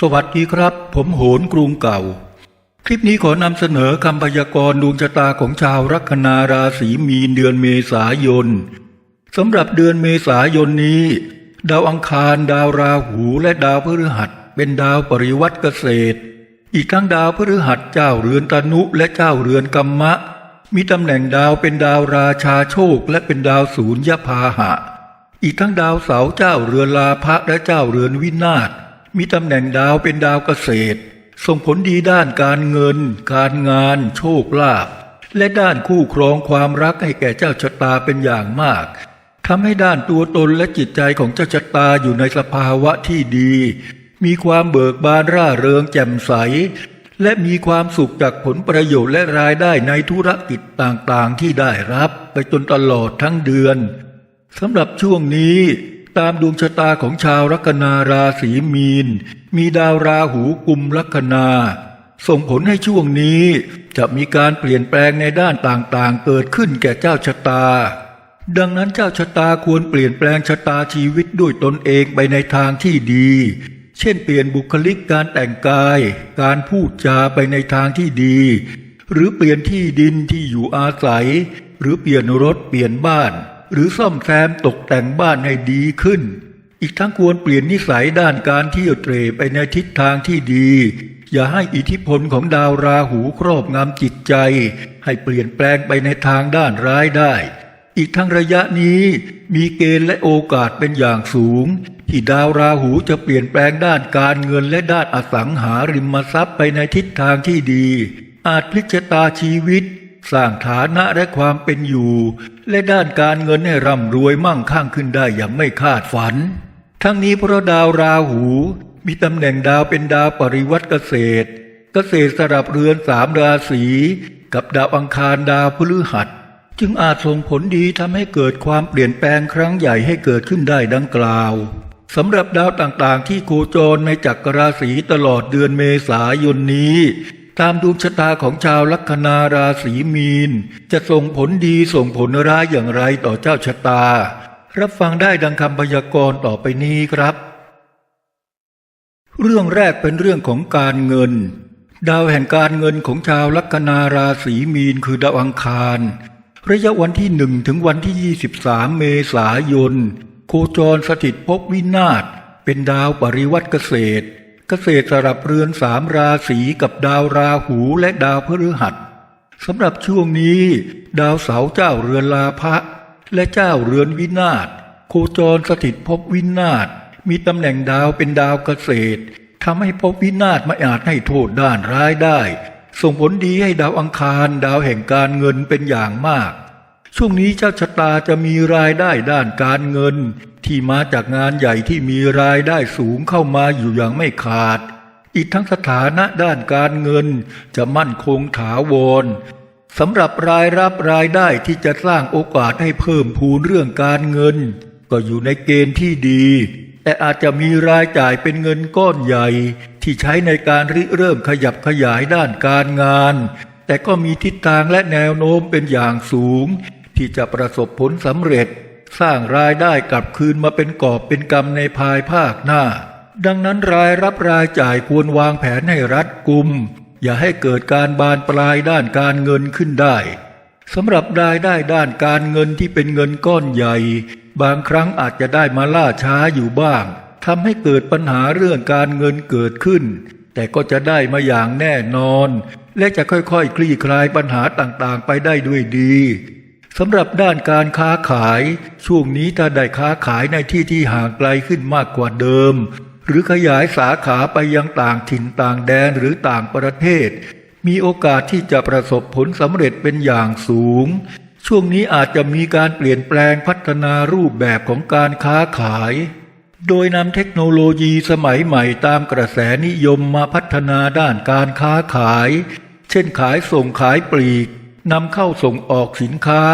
สวัสดีครับ ผมโหนกรุงเก่า คลิปนี้ขอนำเสนอคำพยากรณ์ดวงชะตาของชาวลัคนาราศีมีนเดือนเมษายนสำหรับเดือนเมษายนนี้ ดาวอังคาร ดาวราหูและดาวพฤหัส เป็นดาวปริวัติเกษตร อีกทั้งดาวพฤหัสเจ้าเรือนตนุและเจ้าเรือนกัมมะ มีตำแหน่งดาวเป็นดาวราชาโชค และเป็นดาวศูนยพาหะ อีกทั้งดาวเสาเจ้าเรือนลาภะและเจ้าเรือนวินาศ มีตำแหน่งดาวเป็นดาวเกษตร ส่งผลดีด้านการเงิน การงาน โชคลาภและด้านคู่ครองความรักให้แก่เจ้าชะตาเป็นอย่างมากทำให้ด้านตัวตนและจิตใจของเจ้าชะตาอยู่ในสภาวะที่ดี มีความเบิกบานร่าเริงแจ่มใส และมีความสุขจากผลประโยชน์และรายได้ในธุรกิจต่างๆที่ได้รับ ไปจนตลอดทั้งเดือนสำหรับช่วงนี้ ตามดวงชะตาของชาวลัคนาราศีมีน มีดาวราหูกุมลัคนา ส่งผลให้ช่วงนี้จะมีการเปลี่ยนแปลงในด้านต่างๆ เกิดขึ้นแก่เจ้าชะตา ดังนั้นเจ้าชะตาควรเปลี่ยนแปลงชะตาชีวิตด้วยตนเองไปในทางที่ดี เช่นเปลี่ยนบุคลิกการแต่งกาย การพูดจาไปในทางที่ดี หรือเปลี่ยนที่ดินที่อยู่อาศัย หรือเปลี่ยนรถเปลี่ยนบ้าน หรือซ่อมแซมตกแต่งบ้านให้ดีขึ้น อีกทั้งควรเปลี่ยนนิสัยด้านการเที่ยวเตร่ไปในทิศทางที่ดี อย่าให้อิทธิพลของดาวราหูครอบงำจิตใจ ให้เปลี่ยนแปลงไปในทางด้านร้ายได้ อีกทั้งระยะนี้มีเกณฑ์และโอกาสเป็นอย่างสูง ที่ดาวราหูจะเปลี่ยนแปลงด้านการเงินและด้านอสังหาริมทรัพย์ไปในทิศทางที่ดี อาจพลิกชะตาชีวิต สร้างฐานะและความเป็นอยู่ และด้านการเงินให้ร่ำรวยมั่งคั่งขึ้นได้อย่างไม่คาดฝัน ทั้งนี้เพราะดาวราหู มีตำแหน่งดาวเป็นดาวปริวัติเกษตร เกษตรสลับเรือนสามราศีกับดาวอังคารดาวพฤหัส จึงอาจส่งผลดีทำให้เกิดความเปลี่ยนแปลงครั้งใหญ่ให้เกิดขึ้นได้ดังกล่าวสำหรับดาวต่างๆ ที่โคจรในจักรราศีตลอดเดือนเมษายนนี้ ตามดวงชะตาของชาวลัคนาราศีมีน จะส่งผลดีส่งผลร้ายอย่างไรต่อเจ้าชะตา รับฟังได้ดังคำพยากรณ์ต่อไปนี้ครับ เรื่องแรกเป็นเรื่องของการเงิน ดาวแห่งการเงินของชาวลัคนาราศีมีนคือดาวอังคารระยะวันที่หนึ่งถึงวันที่ 23 เมษายน โคจรสถิตภพวินาศเป็นดาวปริวัติเกษตร เกษตรสลับเรือนสามราศีกับดาวราหูและดาวพฤหัสสำหรับช่วงนี้ ดาวเสาเจ้าเรือนลาภะและเจ้าเรือนวินาศโคจรสถิตภพวินาศมีตำแหน่งดาวเป็นดาวเกษตรทำให้ภพวินาศไม่อาจให้โทษด้านร้ายได้ ส่งผลดีให้ดาวอังคารดาวแห่งการเงินเป็นอย่างมาก ช่วงนี้เจ้าชะตาจะมีรายได้ด้านการเงิน ที่มาจากงานใหญ่ที่มีรายได้สูงเข้ามาอยู่อย่างไม่ขาด อีกทั้งสถานะด้านการเงินจะมั่นคงถาวรสำหรับรายรับรายได้ที่จะสร้างโอกาสให้เพิ่มพูนเรื่องการเงิน ก็อยู่ในเกณฑ์ที่ดี แต่อาจจะมีรายจ่ายเป็นเงินก้อนใหญ่ ที่ใช้ในการริเริ่มขยับขยายด้านการงาน แต่ก็มีทิศทางและแนวโน้มเป็นอย่างสูง ที่จะประสบผลสำเร็จ สร้างรายได้กลับคืนมาเป็นกอบเป็นกำในภายภาคหน้า ดังนั้นรายรับรายจ่ายควรวางแผนให้รัดกุม อย่าให้เกิดการบานปลายด้านการเงินขึ้นได้สำหรับรายได้ด้านการเงินที่เป็นเงินก้อนใหญ่ บางครั้งอาจจะได้มาล่าช้าอยู่บ้างทำให้เกิดปัญหาเรื่องการเงินเกิดขึ้น แต่ก็จะได้มาอย่างแน่นอน และจะค่อยๆ คลี่คลายปัญหาต่างๆ ไปได้ด้วยดี สำหรับด้านการค้าขาย ช่วงนี้ถ้าได้ค้าขายในที่ที่ห่างไกลขึ้นมากกว่าเดิม หรือขยายสาขาไปยังต่างถิ่นต่างแดนหรือต่างประเทศ มีโอกาสที่จะประสบผลสำเร็จเป็นอย่างสูง ช่วงนี้อาจจะมีการเปลี่ยนแปลงพัฒนารูปแบบของการค้าขาย โดยนำเทคโนโลยีสมัยใหม่ตามกระแสนิยมมาพัฒนาด้านการค้าขาย เช่นขายส่งขายปลีก นำเข้าส่งออกสินค้า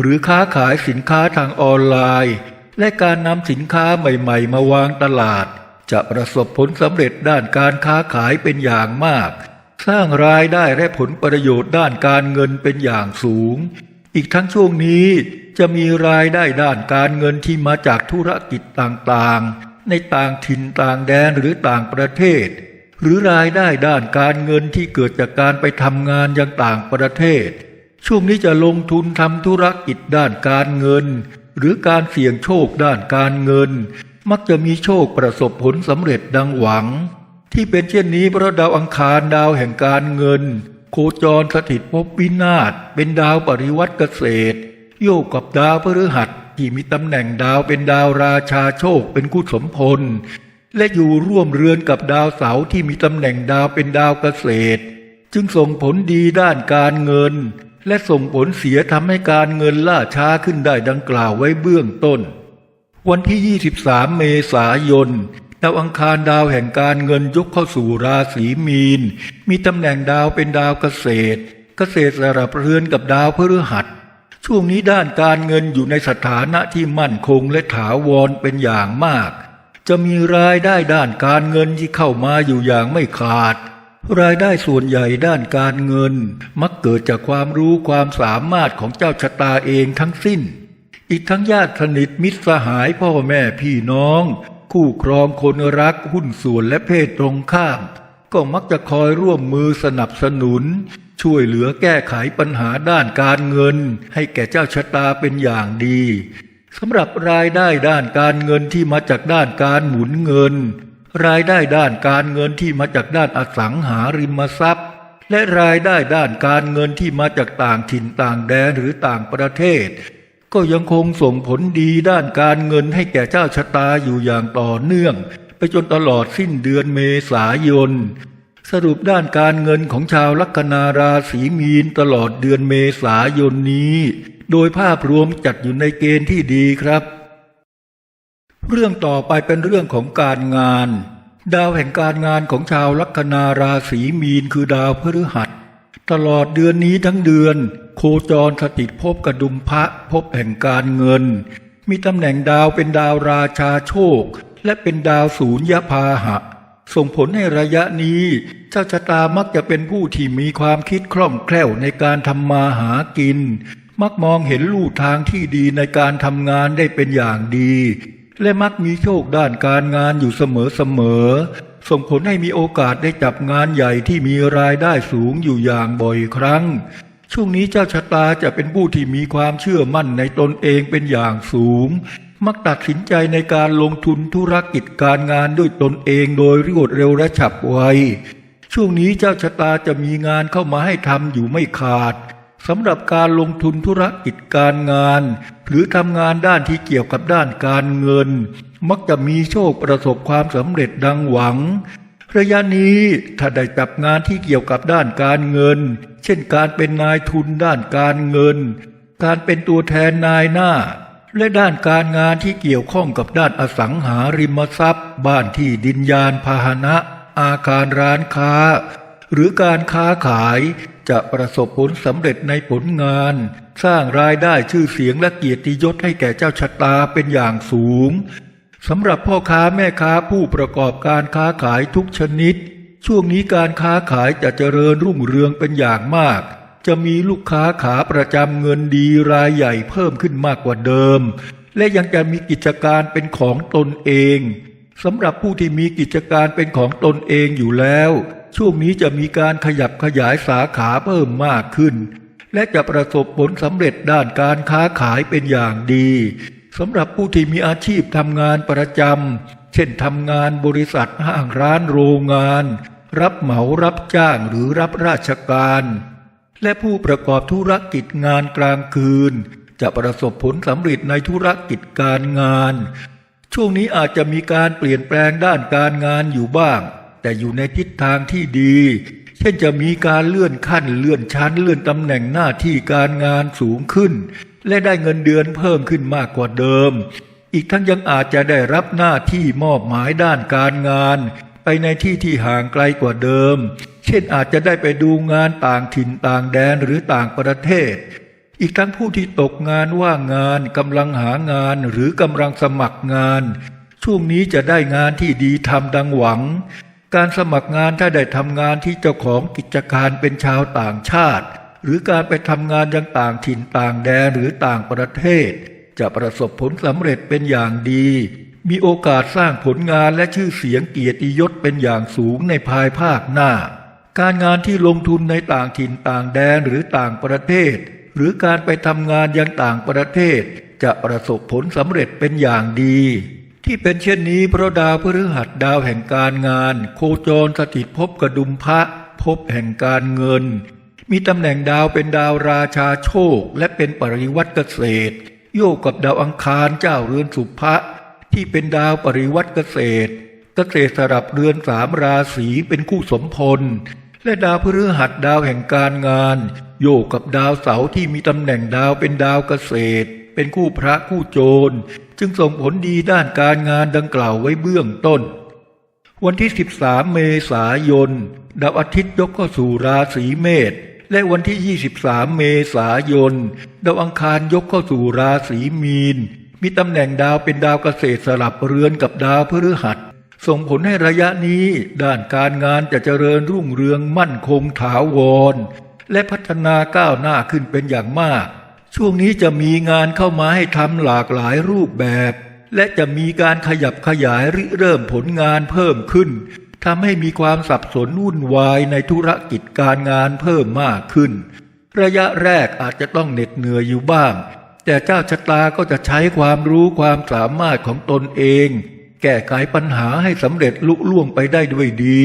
หรือค้าขายสินค้าทางออนไลน์ และการนำสินค้าใหม่ ๆ มาวางตลาด จะประสบผลสำเร็จด้านการค้าขายเป็นอย่างมาก สร้างรายได้และผลประโยชน์ด้านการเงินเป็นอย่างสูง อีกทั้งช่วงนี้จะมีรายได้ด้านการเงินที่มาจากธุรกิจต่างๆ ในต่างถิ่นต่างแดนหรือต่างประเทศ หรือรายได้ด้านการเงินที่เกิดจากการไปทำงานยังต่างประเทศ ช่วงนี้จะลงทุนทำธุรกิจด้านการเงิน หรือการเสี่ยงโชคด้านการเงิน มักจะมีโชคประสบผลสำเร็จดังหวัง ที่เป็นเช่นนี้เพราะดาวอังคารดาวแห่งการเงิน โคจรสถิตภพวินาศเป็นดาวปริวัติเกษตร โยกกับดาวพฤหัสที่มีตำแหน่งดาวเป็นดาวราชาโชคเป็นคู่สมพล และอยู่ร่วมเรือนกับดาวเสาร์ที่มีตำแหน่งดาวเป็นดาวเกษตร จึงส่งผลดีด้านการเงิน และส่งผลเสียทำให้การเงินล่าช้าขึ้นได้ดังกล่าวไว้เบื้องต้น วันที่ 23 เมษายนดาวอังคารดาวแห่งการเงินยกเข้าสู่ราศีมีน มีตำแหน่งดาวเป็นดาวเกษตร เกษตรสลับเรือนกับดาวพฤหัส ช่วงนี้ด้านการเงินอยู่ในสถานะที่มั่นคงและถาวรเป็นอย่างมาก จะมีรายได้ด้านการเงินที่เข้ามาอยู่อย่างไม่ขาด รายได้ส่วนใหญ่ด้านการเงิน มักเกิดจากความรู้ความสามารถของเจ้าชะตาเองทั้งสิ้น อีกทั้งญาติสนิทมิตรสหายพ่อแม่พี่น้อง คู่ครองคนรักหุ้นส่วนและเพศตรงข้าม ก็มักจะคอยร่วมมือสนับสนุน ช่วยเหลือแก้ไขปัญหาด้านการเงิน ให้แก่เจ้าชะตาเป็นอย่างดี สำหรับรายได้ด้านการเงินที่มาจากด้านการหมุนเงิน รายได้ด้านการเงินที่มาจากด้านอสังหาริมทรัพย์ และรายได้ด้านการเงินที่มาจากต่างถิ่นต่างแดนหรือต่างประเทศ ก็ยังคงส่งผลดีด้านการเงินให้แก่เจ้าชะตาอยู่อย่างต่อเนื่อง ไปจนตลอดสิ้นเดือนเมษายนสรุปด้านการเงินของชาวลัคนาราศีมีนตลอดเดือนเมษายนนี้ โดยภาพรวมจัดอยู่ในเกณฑ์ที่ดีครับ เรื่องต่อไปเป็นเรื่องของการงาน ดาวแห่งการงานของชาวลัคนาราศีมีนคือดาวพฤหัส ตลอดเดือนนี้ทั้งเดือน โคจรสถิตภพกระดุมพระภพแห่งการเงิน มีตำแหน่งดาวเป็นดาวราชาโชค และเป็นดาวศูนยพาหะส่งผลให้ระยะนี้เจ้าชะตามักจะเป็นผู้ที่มีความคิดคล่องแคล่วในการทำมาหากิน มักมองเห็นลู่ทางที่ดีในการทำงานได้เป็นอย่างดี และมักมีโชคด้านการงานอยู่เสมอๆส่งผลให้มีโอกาสได้จับงานใหญ่ที่มีรายได้สูงอยู่อย่างบ่อยครั้ง ช่วงนี้เจ้าชะตาจะเป็นผู้ที่มีความเชื่อมั่นในตนเองเป็นอย่างสูง มักตัดสินใจในการลงทุนธุรกิจการงานด้วยตนเองโดยรวดเร็วและฉับไวช่วงนี้เจ้าชะตาจะมีงานเข้ามาให้ทำอยู่ไม่ขาด สำหรับการลงทุนธุรกิจการงาน หรือทำงานด้านที่เกี่ยวกับด้านการเงิน มักจะมีโชคประสบความสำเร็จดังหวัง ระยะนี้ถ้าได้จับงานที่เกี่ยวกับด้านการเงิน เช่นการเป็นนายทุนด้านการเงิน การเป็นตัวแทนนายหน้า และด้านการงานที่เกี่ยวข้องกับด้านอสังหาริมทรัพย์ บ้านที่ดินยานพาหนะ อาคารร้านค้า หรือการค้าขาย จะประสบผลสำเร็จในผลงาน สร้างรายได้ชื่อเสียงและเกียรติยศให้แก่เจ้าชะตาเป็นอย่างสูงสำหรับพ่อค้าแม่ค้าผู้ประกอบการค้าขายทุกชนิด ช่วงนี้การค้าขายจะเจริญรุ่งเรืองเป็นอย่างมาก จะมีลูกค้าขาประจำเงินดีรายใหญ่เพิ่มขึ้นมากกว่าเดิม และยังจะมีกิจการเป็นของตนเองสำหรับผู้ที่มีกิจการเป็นของตนเองอยู่แล้ว ช่วงนี้จะมีการขยับขยายสาขาเพิ่มมากขึ้น และจะประสบผลสำเร็จด้านการค้าขายเป็นอย่างดีสำหรับผู้ที่มีอาชีพทำงานประจำเช่นทำงานบริษัทห้างร้านโรงงาน รับเหมารับจ้างหรือรับราชการ และผู้ประกอบธุรกิจงานกลางคืน จะประสบผลสำเร็จในธุรกิจการงาน ช่วงนี้อาจจะมีการเปลี่ยนแปลงด้านการงานอยู่บ้าง แต่อยู่ในทิศทางที่ดี เช่นจะมีการเลื่อนขั้น เลื่อนชั้น เลื่อนตำแหน่งหน้าที่การงานสูงขึ้น และได้เงินเดือนเพิ่มขึ้นมากกว่าเดิม อีกทั้งยังอาจจะได้รับหน้าที่มอบหมายด้านการงาน ไปในที่ที่ห่างไกลกว่าเดิม เช่นอาจจะได้ไปดูงานต่างถิ่นต่างแดนหรือต่างประเทศอีกทั้งผู้ที่ตกงานว่างงานกำลังหางานหรือกำลังสมัครงาน ช่วงนี้จะได้งานที่ดีทำดังหวัง การสมัครงานถ้าได้ทำงานที่เจ้าของกิจการเป็นชาวต่างชาติ หรือการไปทำงานยังต่างถิ่นต่างแดนหรือต่างประเทศ จะประสบผลสำเร็จเป็นอย่างดี มีโอกาสสร้างผลงานและชื่อเสียงเกียรติยศเป็นอย่างสูงในภายภาคหน้า การงานที่ลงทุนในต่างถิ่นต่างแดนหรือต่างประเทศ หรือการไปทำงานยังต่างประเทศ จะประสบผลสำเร็จเป็นอย่างดี ที่เป็นเช่นนี้เพราะดาวพฤหัสดาวแห่งการงาน โคจรสถิตภพกระดุมพระภพแห่งการเงิน มีตำแหน่งดาวเป็นดาวราชาโชค และเป็นปริวัติเกษตร โยกกับดาวอังคารเจ้าเรือนสุภะที่เป็นดาวปริวัติเกษตร เกษตรสลับเรือนสามราศีเป็นคู่สมพล และดาวพฤหัสดาวแห่งการงาน โยกกับดาวเสาร์ที่มีตำแหน่งดาวเป็นดาวเกษตร เป็นคู่พระคู่โจร จึงส่งผลดีด้านการงานดังกล่าวไว้เบื้องต้น วันที่ 13 เมษายน ดาวอาทิตย์ยกเข้าสู่ราศีเมษ และวันที่ 23 เมษายน ดาวอังคารยกเข้าสู่ราศีมีน มีตำแหน่งดาวเป็นดาวเกษตรสลับเรือนกับดาวพฤหัส ส่งผลให้ระยะนี้ด้านการงานจะเจริญรุ่งเรืองมั่นคงถาวร และพัฒนาก้าวหน้าขึ้นเป็นอย่างมาก ช่วงนี้จะมีงานเข้ามาให้ทำหลากหลายรูปแบบ และจะมีการขยับขยายริเริ่มผลงานเพิ่มขึ้นทำให้มีความสับสนวุ่นวายในธุรกิจการงานเพิ่มมากขึ้น ระยะแรกอาจจะต้องเหน็ดเหนื่อยอยู่บ้าง แต่เจ้าชะตาก็จะใช้ความรู้ความสามารถของตนเอง แก้ไขปัญหาให้สำเร็จลุล่วงไปได้ด้วยดี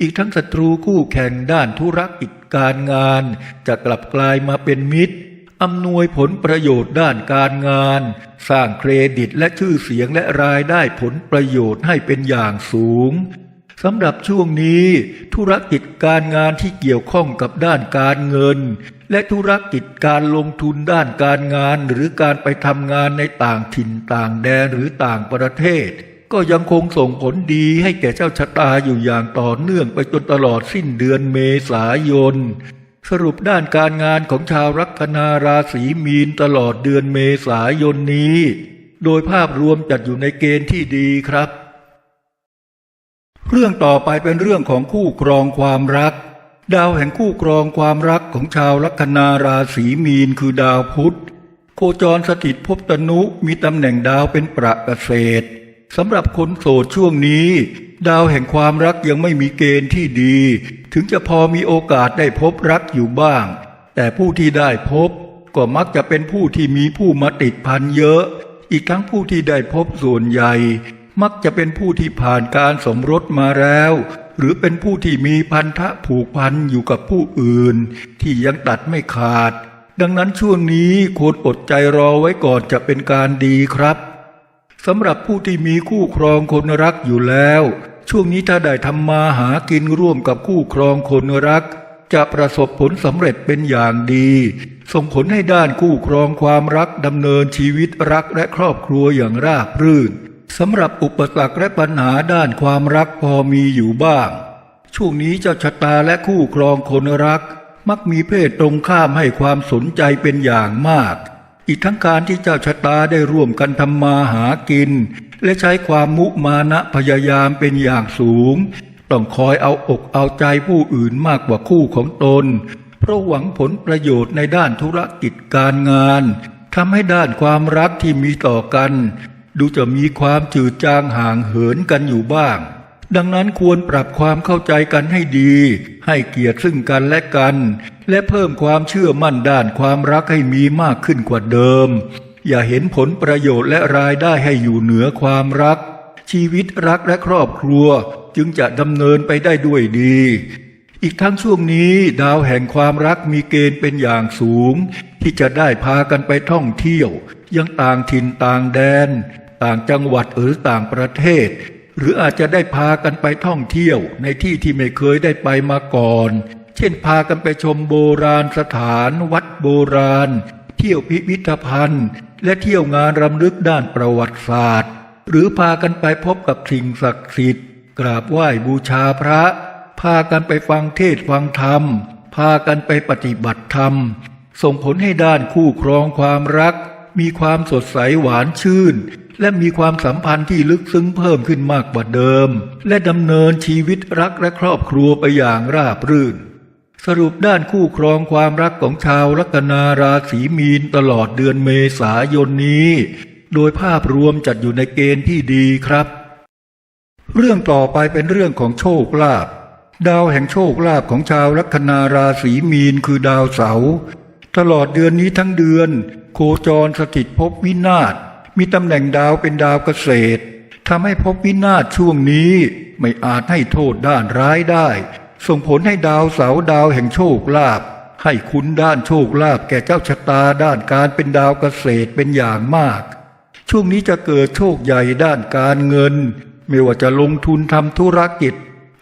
อีกทั้งศัตรูคู่แข่งด้านธุรกิจการงาน จะกลับกลายมาเป็นมิตร อำนวยผลประโยชน์ด้านการงาน สร้างเครดิตและชื่อเสียงและรายได้ผลประโยชน์ให้เป็นอย่างสูงสำหรับช่วงนี้ ธุรกิจการงานที่เกี่ยวข้องกับด้านการเงิน และธุรกิจการลงทุนด้านการงานหรือการไปทำงานในต่างถิ่นต่างแดนหรือต่างประเทศ ก็ยังคงส่งผลดีให้แก่เจ้าชะตาอยู่อย่างต่อเนื่องไปจนตลอดสิ้นเดือนเมษายน สรุปด้านการงานของชาวลัคนาราศีมีนตลอดเดือนเมษายนนี้ โดยภาพรวมจัดอยู่ในเกณฑ์ที่ดีครับ เรื่องต่อไปเป็นเรื่องของคู่ครองความรัก ดาวแห่งคู่ครองความรักของชาวลัคนาราศีมีนคือดาวพุธ โคจรสถิตภพตนุมีตำแหน่งดาวเป็นประเกษตรสำหรับคนโสดช่วงนี้ ดาวแห่งความรักยังไม่มีเกณฑ์ที่ดี ถึงจะพอมีโอกาสได้พบรักอยู่บ้าง แต่ผู้ที่ได้พบ ก็มักจะเป็นผู้ที่มีผู้มาติดพันเยอะ อีกทั้งผู้ที่ได้พบส่วนใหญ่ มักจะเป็นผู้ที่ผ่านการสมรสมาแล้ว หรือเป็นผู้ที่มีพันธะผูกพันอยู่กับผู้อื่น ที่ยังตัดไม่ขาด ดังนั้นช่วงนี้ควรอดใจรอไว้ก่อนจะเป็นการดีครับ สำหรับผู้ที่มีคู่ครองคนรักอยู่แล้ว ช่วงนี้ถ้าได้ทำมาหากินร่วมกับคู่ครองคนรัก จะประสบผลสำเร็จเป็นอย่างดี ส่งผลให้ด้านคู่ครองความรักดำเนินชีวิตรักและครอบครัวอย่างราบรื่นสำหรับอุปสรรคและปัญหาด้านความรักพอมีอยู่บ้าง ช่วงนี้เจ้าชะตาและคู่ครองคนรัก มักมีเพศตรงข้ามให้ความสนใจเป็นอย่างมาก อีกทั้งการที่เจ้าชะตาได้ร่วมกันทำมาหากิน และใช้ความมุมานะพยายามเป็นอย่างสูง ต้องคอยเอาอกเอาใจผู้อื่นมากกว่าคู่ของตน เพราะหวังผลประโยชน์ในด้านธุรกิจการงานทำให้ด้านความรักที่มีต่อกัน ดูจะมีความจืดจางห่างเหินกันอยู่บ้าง ดังนั้นควรปรับความเข้าใจกันให้ดี ให้เกียรติซึ่งกันและกัน และเพิ่มความเชื่อมั่นด้านความรักให้มีมากขึ้นกว่าเดิม อย่าเห็นผลประโยชน์และรายได้ให้อยู่เหนือความรัก ชีวิตรักและครอบครัวจึงจะดำเนินไปได้ด้วยดี อีกทั้งช่วงนี้ดาวแห่งความรักมีเกณฑ์เป็นอย่างสูง ที่จะได้พากันไปท่องเที่ยว ยังต่างถิ่นต่างแดน ต่างจังหวัดหรือต่างประเทศ หรืออาจจะได้พากันไปท่องเที่ยวในที่ที่ไม่เคยได้ไปมาก่อน เช่นพากันไปชมโบราณสถานวัดโบราณ เที่ยวพิพิธภัณฑ์ และเที่ยวงานรำลึกด้านประวัติศาสตร์ หรือพากันไปพบกับสิ่งศักดิ์สิทธิ์ กราบไหว้บูชาพระ พากันไปฟังเทศน์ฟังธรรม พากันไปปฏิบัติธรรม ส่งผลให้ด้านคู่ครองความรัก มีความสดใสหวานชื่น และมีความสัมพันธ์ที่ลึกซึ้งเพิ่มขึ้นมากกว่าเดิม และดำเนินชีวิตรักและครอบครัวไปอย่างราบรื่น สรุปด้านคู่ครองความรักของชาวลัคนาราศีมีนตลอดเดือนเมษายนนี้ โดยภาพรวมจัดอยู่ในเกณฑ์ที่ดีครับ เรื่องต่อไปเป็นเรื่องของโชคลาภดาวแห่งโชคลาภของชาวลัคนาราศีมีนคือดาวเสาร์ตลอดเดือนนี้ทั้งเดือน โคจรสถิตภพวินาศ มีตำแหน่งดาวเป็นดาวเกษตรทำให้ภพวินาศช่วงนี้ไม่อาจให้โทษด้านร้ายได้ ส่งผลให้ดาวเสาดาวแห่งโชคลาภให้คุณด้านโชคลาภแก่เจ้าชะตาด้านการเป็นดาวเกษตรเป็นอย่างมาก ช่วงนี้จะเกิดโชคใหญ่ด้านการเงิน ไม่ว่าจะลงทุนทำธุรกิจ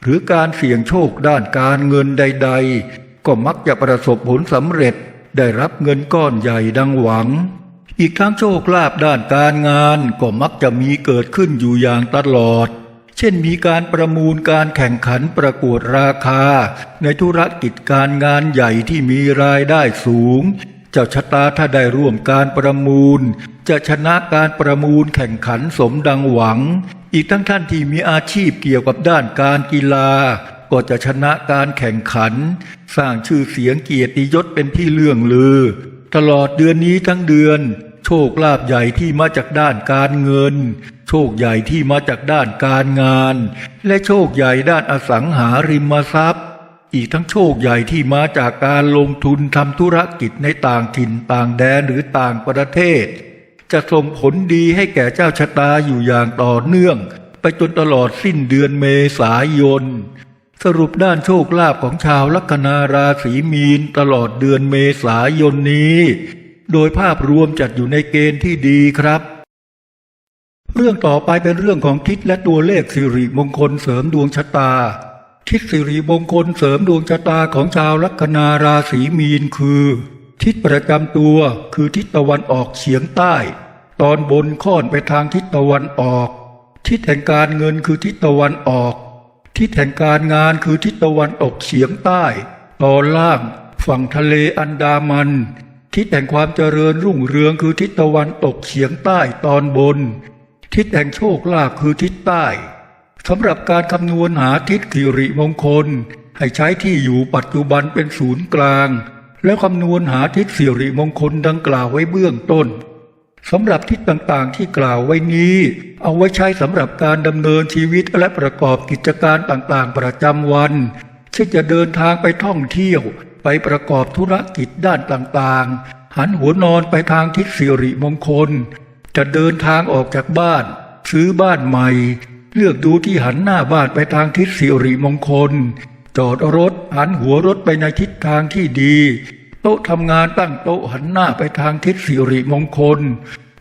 หรือการเสี่ยงโชคด้านการเงินใด ๆ ก็มักจะประสบผลสำเร็จได้รับเงินก้อนใหญ่ดังหวัง อีกทั้งโชคลาภด้านการงานก็มักจะมีเกิดขึ้นอยู่อย่างตลอด เช่นมีการประมูลการแข่งขันประกวดราคา ในธุรกิจการงานใหญ่ที่มีรายได้สูง เจ้าชะตาถ้าได้ร่วมการประมูล จะชนะการประมูลแข่งขันสมดังหวัง อีกทั้งท่านที่มีอาชีพเกี่ยวกับด้านการกีฬาก็จะชนะการแข่งขัน สร้างชื่อเสียงเกียรติยศเป็นที่เลื่องลือ ตลอดเดือนนี้ทั้งเดือน โชคลาภใหญ่ที่มาจากด้านการเงิน โชคใหญ่ที่มาจากด้านการงาน และโชคใหญ่ด้านอสังหาริมทรัพย์ อีกทั้งโชคใหญ่ที่มาจากการลงทุนทำธุรกิจในต่างถิ่นต่างแดนหรือต่างประเทศ จะส่งผลดีให้แก่เจ้าชะตาอยู่อย่างต่อเนื่อง ไปจนตลอดสิ้นเดือนเมษายนสรุปด้านโชคลาภของชาวลัคนาราศีมีนตลอดเดือนเมษายนนี้ โดยภาพรวมจัดอยู่ในเกณฑ์ที่ดีครับ เรื่องต่อไปเป็นเรื่องของทิศและตัวเลขสิริมงคลเสริมดวงชะตา ทิศสิริมงคลเสริมดวงชะตาของชาวลัคนาราศีมีนคือ ทิศประจำตัวคือทิศตะวันออกเฉียงใต้ ตอนบนค่อนไปทางทิศตะวันออก ทิศแห่งการเงินคือทิศตะวันออก ทิศแห่งการงานคือทิศตะวันออกเฉียงใต้ ตอนล่าง ฝั่งทะเลอันดามัน ทิศแห่งความเจริญรุ่งเรืองคือทิศตะวันตกเฉียงใต้ตอนบน ทิศแห่งโชคลาภคือทิศใต้สำหรับการคำนวณหาทิศสิริมงคล ให้ใช้ที่อยู่ปัจจุบันเป็นศูนย์กลาง แล้วคำนวณหาทิศสิริมงคลดังกล่าวไว้เบื้องต้นสำหรับทิศต่างๆที่กล่าวไว้นี้ เอาไว้ใช้สำหรับการดำเนินชีวิตและประกอบกิจการต่างๆประจำวันเช่นจะเดินทางไปท่องเที่ยว ไปประกอบธุรกิจด้านต่างๆ หันหัวนอนไปทางทิศสิริมงคล จะเดินทางออกจากบ้าน ซื้อบ้านใหม่ เลือกดูที่หันหน้าบ้านไปทางทิศสิริมงคล จอดรถหันหัวรถไปในทิศทางที่ดี โต๊ะทำงานตั้งโต๊ะหันหน้าไปทางทิศสิริมงคล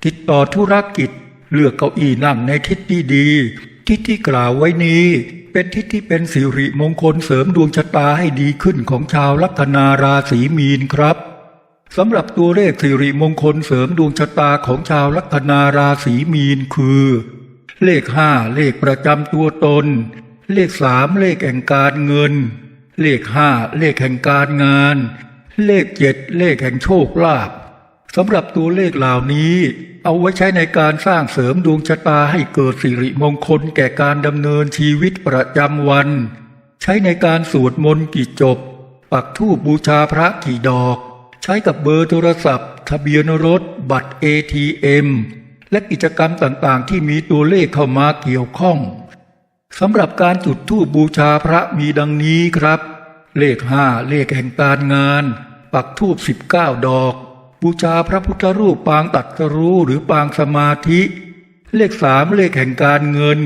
ติดต่อธุรกิจ เลือกเก้าอี้นั่งในทิศที่ดี ทิศที่กล่าวไว้นี้ เป็นทิศที่เป็นสิริมงคลเสริมดวงชะตาให้ดีขึ้นของชาวลัคนาราศีมีนครับสำหรับตัวเลขสิริมงคลเสริมดวงชะตาของชาวลัคนาราศีมีนคือ เลขห้าเลขประจำตัวตน เลขสามเลขแห่งการเงิน เลขห้าเลขแห่งการงาน เลขเจ็ดเลขแห่งโชคลาภ สำหรับตัวเลขเหล่านี้ เอาไว้ใช้ในการสร้างเสริมดวงชะตาให้เกิดสิริมงคลแก่การดำเนินชีวิตประจำวัน ใช้ในการสวดมนต์กี่จบ ปักธูปบูชาพระกี่ดอก ใช้กับเบอร์โทรศัพท์ ทะเบียนรถ บัตร ATM และกิจกรรมต่างๆ ที่มีตัวเลขเข้ามาเกี่ยวข้องสำหรับการจุดธูปบูชาพระมีดังนี้ครับ เลขห้าเลขแห่งการงาน ปักธูปสิบเก้าดอก บูชาพระพุทธรูปปางตัดสรู้หรือปางสมาธิ เลขสามเลขแห่งการเงิน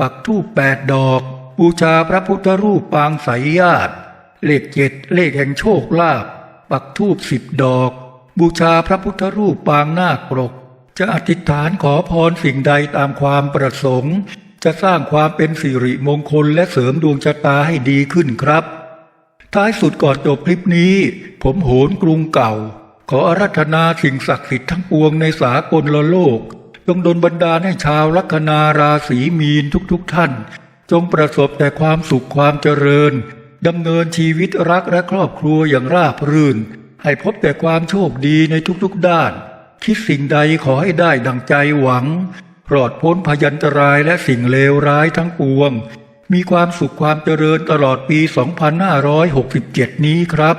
ปักธูปแปดดอก บูชาพระพุทธรูปปางไสยญาติ เลขเจ็ดเลขแห่งโชคลาภปักธูปสิบดอก บูชาพระพุทธรูปปางนาคปรก จะอธิษฐานขอพรสิ่งใดตามความประสงค์ จะสร้างความเป็นสิริมงคลและเสริมดวงชะตาให้ดีขึ้นครับ ท้ายสุดก่อนจบคลิปนี้ ผมโหนกรุงเก่า ขออารัธนาสิ่งศักดิ์สิทธิ์ทั้งปวงในสากลโลก จงดลบันดาลให้ชาวลัคนาราศีมีนทุกๆทท่าน จงประสบแต่ความสุขความเจริญดำเนินชีวิตรักและครอบครัวอย่างราบรื่น ให้พบแต่ความโชคดีในทุกๆด้าน คิดสิ่งใดขอให้ได้ดังใจหวัง ปลอดพ้นพยันตรายและสิ่งเลวร้ายทั้งปวง มีความสุขความเจริญตลอดปี 2567 นี้ครับ